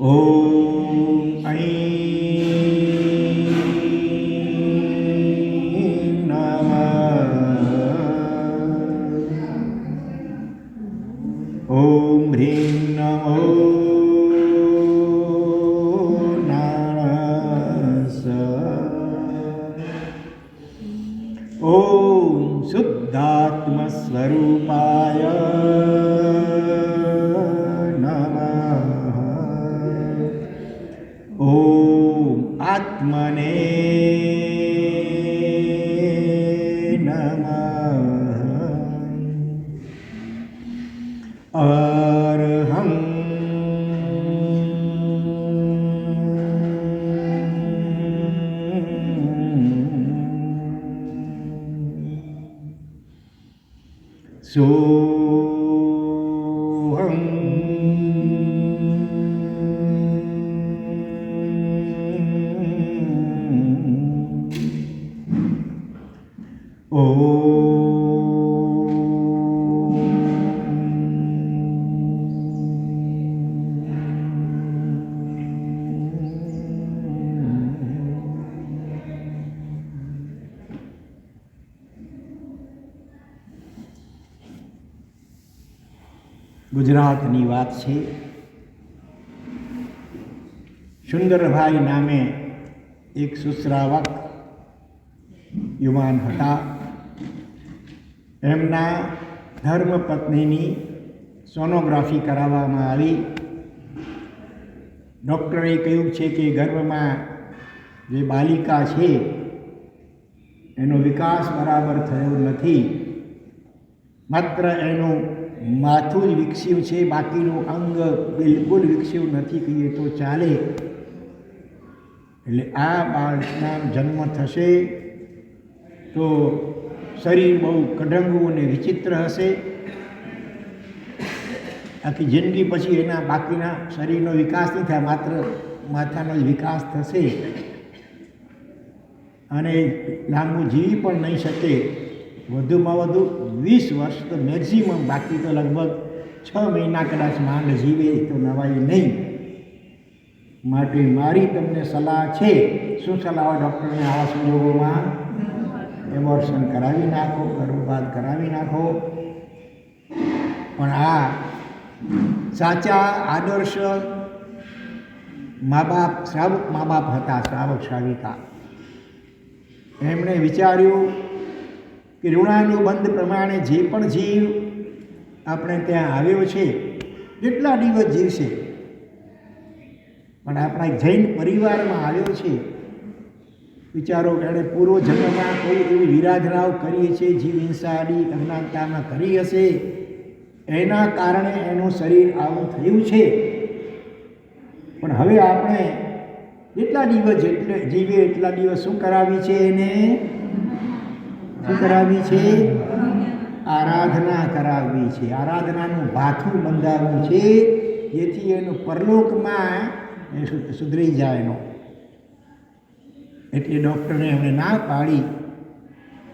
ॐ ऐं नमः ॐ ह्रीं नमो नारायणस ॐ शुद्धात्मस्वरूपाय आत्मने So... Sure. ગુજરાતની વાત છે સુંદરભાઈ નામે એક સુશ્રાવક યુવાન હતા એમના ધર્મપત્નીની સોનોગ્રાફી કરાવવામાં આવી. ડૉક્ટરે કહ્યું છે કે ગર્ભમાં જે બાલિકા છે, એનો વિકાસ બરાબર થયો નથી. માત્ર એનું માથું જ વિકસ્યું છે, બાકીનું અંગ બિલકુલ વિકસ્યું નથી, કહીએ તો ચાલે. એટલે આ બાળકના જન્મ થશે તો શરીર બહુ કઢંગું અને વિચિત્ર હશે. આખી જિંદગી પછી એના બાકીના શરીરનો વિકાસ નહીં થાય, માત્ર માથાનો જ વિકાસ થશે. અને લાંબુ જીવી પણ નહીં શકે. વધુમાં વધુ વીસ વર્ષ તો મેક્ઝિમમ બાકી તો લગભગ છ મહિના કદાચ માંડ જીવે તો નવાઈ નહીં. માટે મારી તમને સલાહ છે. શું સલાહ ડૉક્ટરને આવા સંજોગોમાં? એબોર્શન કરાવી નાખો, ગર્ભપાત કરાવી નાખો. પણ આ સાચા, આદર્શ મા બાપ શ્રાવક મા બાપ હતા, શ્રાવક, શ્રાવિકા. એમણે વિચાર્યું કે ઋણાનુબંધ પ્રમાણે જે પણ જીવ આપણે ત્યાં આવ્યો છે કેટલા દિવસ જીવશે, પણ આપણા જૈન પરિવારમાં આવ્યો છે વિચારો કે એણે પૂર્વ જન્મમાં કોઈ એવી વિરાધનાઓ કરી છે જીવ હિંસાની અજ્ઞાનતામાં કરી હશે. એના કારણે એનું શરીર આવું થયું છે. પણ હવે આપણે જેટલા દિવસ જેટલે જીવે એટલા દિવસ શું કરાવી છે એને? શું કરાવી છે? આરાધના કરાવવી છે. આરાધનાનું ભાથું બંધાવવું છે. જેથી એનું પરલોકમાં સુધરી જાય એનો. એટલે ડૉક્ટરને એમણે ના પાડી.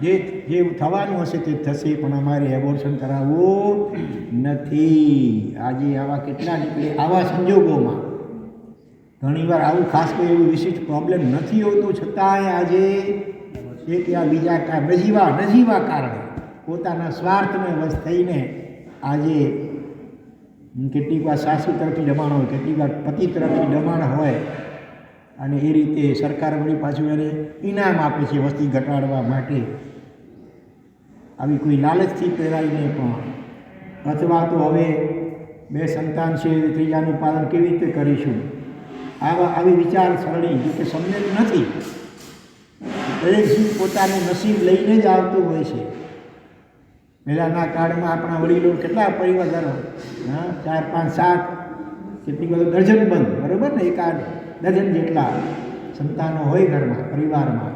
જે જે થવાનું હશે તે થશે, પણ અમારે એબોર્શન કરાવવું નથી. આજે આવા કેટલા નીકળે, આવા સંજોગોમાં. ઘણીવાર આવું ખાસ કોઈ એવું વિશિષ્ટ પ્રોબ્લેમ નથી હોતું, છતાંય આજે એક આ બીજા કા, નજીવા નજીવા કારણે પોતાના સ્વાર્થને વશ થઈને આજે કેટલીક વાર સાસુ તરફથી દબાણ હોય, કેટલીક વાર પતિ તરફથી દબાણ હોય અને એ રીતે સરકાર વળી પાછું એને ઇનામ આપે છે વસ્તી ઘટાડવા માટે. આવી કોઈ લાલચથી પ્રેરાઈને પણ. અથવા તો હવે બે સંતાન છે ત્રીજાનું પાલન કેવી રીતે કરીશું? આવા, આવી વિચારસરણી જો કે સમજણ નથી. દરેક જીવ પોતાનું નસીબ લઈને જ આવતું હોય છે. પહેલાંના કાળમાં આપણા વડીલો કેટલા પરિવારો હા, ચાર, પાંચ, સાત, કેટલીક બધું દર્જન બંધ, બરાબર ને, એકાદ? ડઝન જેટલા સંતાનો હોય ઘરમાં, પરિવારમાં.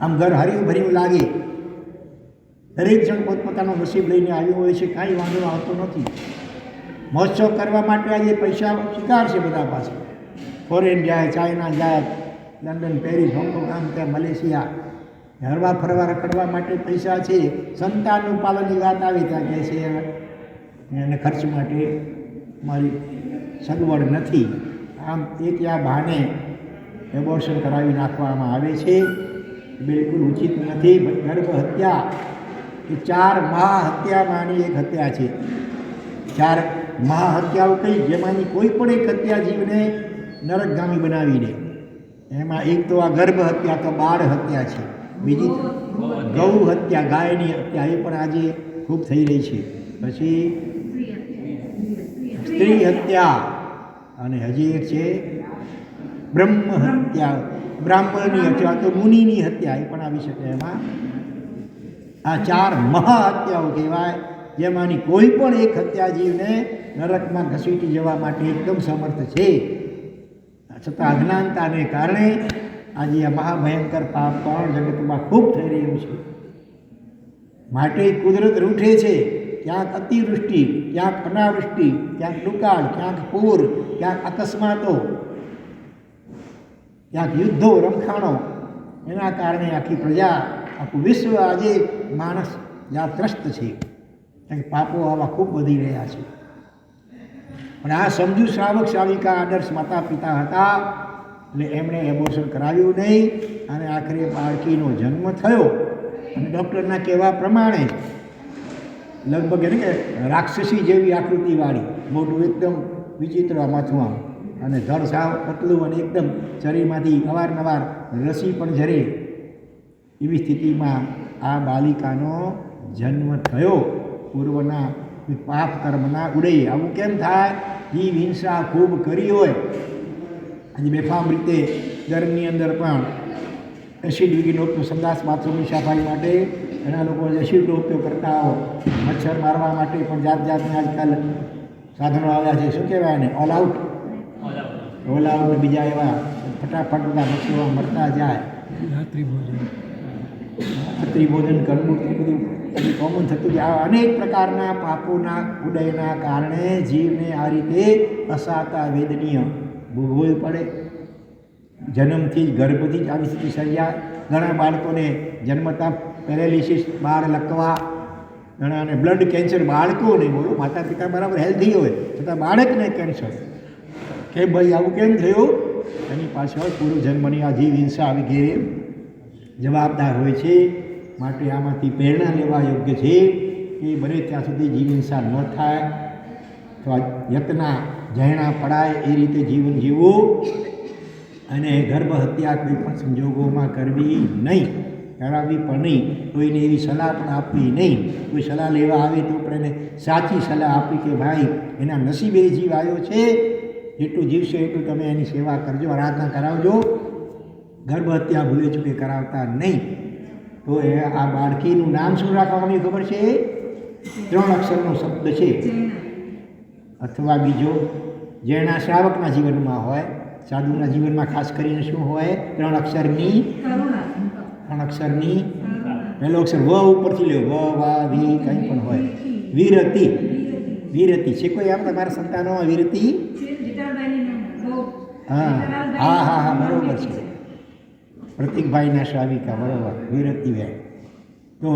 આમ ઘર હર્યું ભર્યું લાગે. દરેક જણ પોતપોતાનો નસીબ લઈને આવ્યો હોય છે, કાંઈ વાંધો આવતો નથી. મહોત્સવ કરવા માટે આજે પૈસા છે બધા પાસે. ફોરેન જાય ચાઇના જાય લંડન પેરિસ હોંગકોંગ ત્યાં મલેશિયા હરવા ફરવા રખડવા માટે પૈસા છે. સંતાનનું પાલનની વાત આવી ત્યાં કહે છે, એને ખર્ચ માટે મારી સગવડ નથી. આમ એક યા બહાને એબોર્શન કરાવી નાખવામાં આવે છે. બિલકુલ ઉચિત નથી. ગર્ભ હત્યા. એ ચાર મહાહત્યામાંની એક હત્યા છે. ચાર મહાહત્યાઓ કઈ? જેમાંની કોઈ પણ એક હત્યા જીવને નરકગામી બનાવી દે. એમાં એક તો આ ગર્ભ હત્યા તો બાળ હત્યા છે. બીજી ગૌ હત્યા ગાયની હત્યા એ પણ આજે ખૂબ થઈ રહી છે. પછી સ્ત્રી હત્યા. અને હજી એક છે બ્રહ્મ હત્યા. બ્રાહ્મણની અથવા તો મુનિની હત્યા એ પણ આવી શકે એમાં. આ ચાર મહાહત્યાઓ કહેવાય, જેમાંની કોઈ પણ એક હત્યા જીવને નરકમાં ઘસીટી જવા માટે એકદમ સમર્થ છે. છતાં અજ્ઞાનતાને કારણે આજે આ મહાભયંકર પાપ પણ જગતમાં ખૂબ થઈ રહ્યું છે. માટે કુદરત રૂઠે છે, ક્યાંક અતિવૃષ્ટિ, ક્યાંક અનાવૃષ્ટિ, ક્યાંક દુકાળ, ક્યાંક પૂર ક્યાંક અકસ્માતો, ક્યાંક યુદ્ધો, રમખાણો, એના કારણે આખી પ્રજા, આખું વિશ્વ આજે માણસ યાત્રસ્ત છે. કારણ પાપો આવા ખૂબ વધી રહ્યા છે. પણ આ સમજુ શ્રાવક શ્રાવિકા આદર્શ માતા પિતા હતા, એટલે એમણે એબોર્શન કરાવ્યું નહીં, અને આખરે બાળકીનો જન્મ થયો. અને ડૉક્ટરના કહેવા પ્રમાણે લગભગ એને કે રાક્ષસી જેવી આકૃતિવાળી, મોટું એકદમ વિચિત્ર માથું આમ અને ધડ સાવ પતલું અને એકદમ શરીરમાંથી અવારનવાર રસી પણ ઝરે. એવી સ્થિતિમાં આ બાલિકાનો જન્મ થયો. પૂર્વના પાપ કર્મના ઉડે. આવું કેમ થાય? જીવ હિંસા ખૂબ કરી હોય. આજે બેફામ રીતે ઘરની અંદર પણ એસિડ વિગીનો ઉપયોગ સંદાસ બાથરૂમની સફાઈ માટે ઘણા લોકો એસિડનો ઉપયોગ કરતા હોય. મચ્છર મારવા માટે પણ જાત જાતને આજકાલ સાધનો આવ્યા છે શું કહેવાય ને ઓલ આઉટ ઓલ આઉટ બીજા એવા ફટાફટ બધા મચ્છરો મરતા જાય. રાત્રિ ભોજન. કરવું એ બધું હજી કોમન થતું જાય. આ અનેક પ્રકારના પાપોના ઉદયના કારણે જીવને આ રીતે અસાતા વેદનીય ભોગવવું પડે. જન્મથી જ ગર્ભથી જ આવી સ્થિતિ સર્જાય. ઘણા બાળકોને જન્મતા પેરેલિસિસ બહાર લકવા ઘણાને બ્લડ કેન્સર બાળકોને બોલો માતા પિતા બરાબર હેલ્ધી હોય, છતાં બાળકને કેન્સર કે ભાઈ આવું કેમ થયું? એની પાછળ પૂર્વ જન્મની આ જીવ હિંસા વગેરે જવાબદાર હોય છે, માટે આમાંથી પ્રેરણા લેવા યોગ્ય છે કે બને ત્યાં સુધી જીવ હિંસા ન થાય. અથવા યતના જૈણા પડાય એ રીતે જીવન જીવવું અને ગર્ભ હત્યા કોઈ પણ સંજોગોમાં કરવી નહીં. કરાવવી પણ નહીં કોઈને એવી સલાહ પણ આપવી નહીં. કોઈ સલાહ લેવા આવે તો પણ એને સાચી સલાહ આપવી કે ભાઈ, એના નસીબે એ જીવ આવ્યો છે. જેટલું જીવશે એટલું તમે એની સેવા કરજો, આરાધના કરાવજો. ગર્ભ હત્યા ભૂલે ચૂકે કરાવતા નહીં. તો એ આ બાળકીનું નામ શું રાખવાનું ખબર છે? ત્રણ અક્ષરનો શબ્દ છે. અથવા બીજો, જેના શ્રાવકના જીવનમાં હોય, સાધુના જીવનમાં ખાસ કરીને શું હોય? ત્રણ અક્ષરની ત્રણ અક્ષરની પહેલો અક્ષર વ ઉપરથી લ્યો. વ, વા, વી, કંઈ પણ હોય. વિરતિ. વિરતિ. છે કોઈ આપણે મારા સંતાનોમાં વિરતિ? હા. હા હા હા, બરાબર છે. પ્રતિકભાઈના શ્રાવિકા, બરોબર. વીરતીબેન તો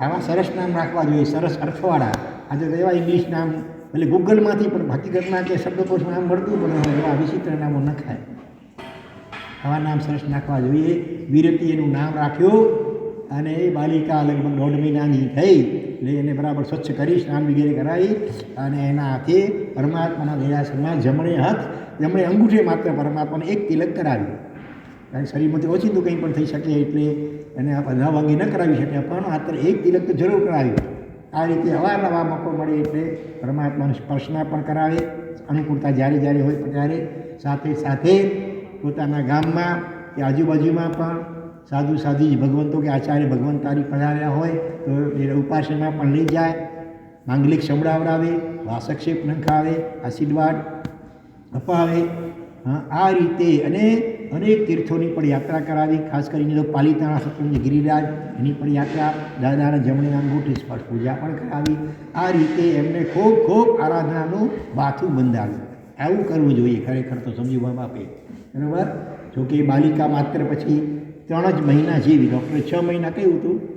આવા સરસ નામ રાખવા જોઈએ. સરસ અર્થવાળા. આજે તો એવા ઇંગ્લિશ નામ, એટલે ગૂગલમાંથી પણ, હકીકતમાં કે શબ્દકોશમાં નામ મળતું પણ એવા વિચિત્ર નામો નખાય આવા નામ સરસ નાખવા જોઈએ. વિરતી એનું નામ રાખ્યું અને એ બાલિકા લગભગ દોઢ મહિનાની થઈ. એટલે એને બરાબર સ્વચ્છ કરી, સ્નાન વગેરે કરાવી અને એના હાથે પરમાત્માના દયાસનમાં જમણે હાથ, જમણે અંગૂઠે માત્ર પરમાત્માને એક તિલક કરાવ્યું. કારણ કે શરીરમાંથી તો કંઈ પણ થઈ શકે એટલે એને બધા વાગી ન કરાવી શકે, પણ માત્ર એક તિલક તો જરૂર કરાવ્યું. આ રીતે અવારનવાર મોકો મળે એટલે પરમાત્માને સ્પર્શના પણ કરાવે. અનુકૂળતા જ્યારે જ્યારે હોય ત્યારે સાથે સાથે પોતાના ગામમાં કે આજુબાજુમાં પણ સાધુ સાધુજી ભગવંતો કે આચાર્ય ભગવંતારી પધાર્યા હોય તો એ ઉપાસના પણ લઈ જાય. માંગલિક સંભળાવડાવે, વાસક્ષેપ નંખાવે, આશીર્વાદ અપાવે. આ રીતે અને અનેક તીર્થોની પણ યાત્રા કરાવી. ખાસ કરીને તો પાલિતાણા સત્સંગ ગિરિરાજ, એની પણ યાત્રા દાદાના જમણે અંગૂઠી સ્પર્શ પૂજા પણ કરાવી. આ રીતે એમને ખૂબ ખૂબ આરાધનાનું બાથું બંધાવ્યું. આવું કરવું જોઈએ, ખરેખર તો સમજી મા બાપે. બરાબર? જોકે એ બાલિકા માત્ર પછી ત્રણ જ મહિના જીવી. ડૉક્ટરે છ મહિના કહ્યું હતું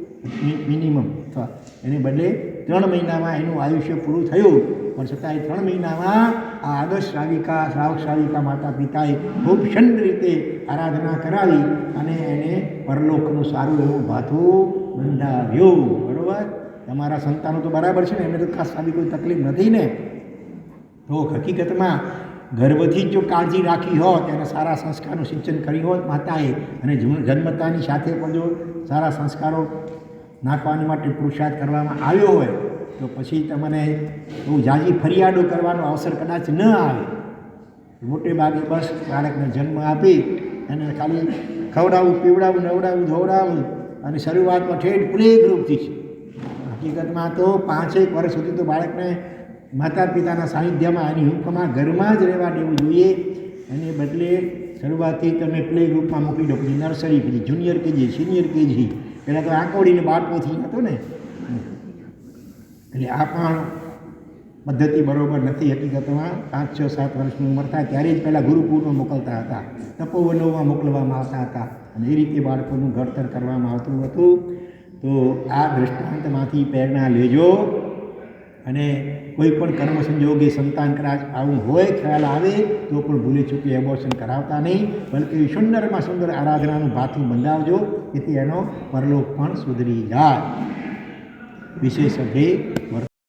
મિનિમમ અથવા એને બદલે ત્રણ મહિનામાં એનું આયુષ્ય પૂરું થયું. પણ છતાંય ત્રણ મહિનામાં આ આદર્શ શ્રાવિકા શ્રાવક શ્રાવિકા માતા પિતાએ ખૂબ ચંડ રીતે આરાધના કરાવી અને એને પરલોકનું સારું એવું ભાથું બંધાવ્યું. બરાબર? તમારા સંતાનો તો બરાબર છે ને, એમને તો ખાસ આવી કોઈ તકલીફ નથી ને. તો હકીકતમાં ગર્ભથી જ જો કાળજી રાખી હોત અને સારા સંસ્કારનું સિંચન કર્યું હોત માતાએ. અને જન્મ- જન્મતાની સાથે પણ જો સારા સંસ્કારો નાખવાની માટે પુરુષાર્થ કરવામાં આવ્યો હોય, તો પછી તમને બહુ જાજી ફરિયાદો કરવાનો અવસર કદાચ ન આવે. મોટે ભાગે બસ બાળકને જન્મ આપી અને ખાલી ખવડાવવું પીવડાવવું નવડાવવું ધોવડાવવું અને શરૂઆતમાં ઠેઠ પ્લે ગ્રુપથી છે હકીકતમાં તો પાંચેક વર્ષ સુધી તો બાળકને માતા પિતાના સાનિધ્યમાં એની હુકમાં ઘરમાં જ રહેવા દેવું જોઈએ. એને બદલે શરૂઆતથી તમે પ્લે ગ્રુપમાં મોકલી દો, પછી નર્સરી પછી જુનિયર કેજી સિનિયર કેજી. પહેલાં તો આંકોડીને બાળકોથી હતો ને. એટલે આ પણ પદ્ધતિ બરોબર નથી. હકીકતમાં પાંચ, છ, સાત વર્ષની ઉંમર થાય ત્યારે જ પહેલાં ગુરુકુળમાં મોકલતા હતા. તપોવનોમાં મોકલવામાં આવતા હતા. અને એ રીતે બાળકોનું ઘડતર કરવામાં આવતું હતું. તો આ દૃષ્ટાંતમાંથી પ્રેરણા લેજો. અને કોઈ પણ કર્મ સંજોગે સંતાન કદાચ આવું હોય, ખ્યાલ આવે, તો પણ ભૂલી ચૂકી એબોર્શન કરાવતા નહીં. બલકે સુંદરમાં સુંદર આરાધનાનું ભાથું બંધાવજો જેથી એનો પરલોક પણ સુધરી જાય. વિશેષ અભે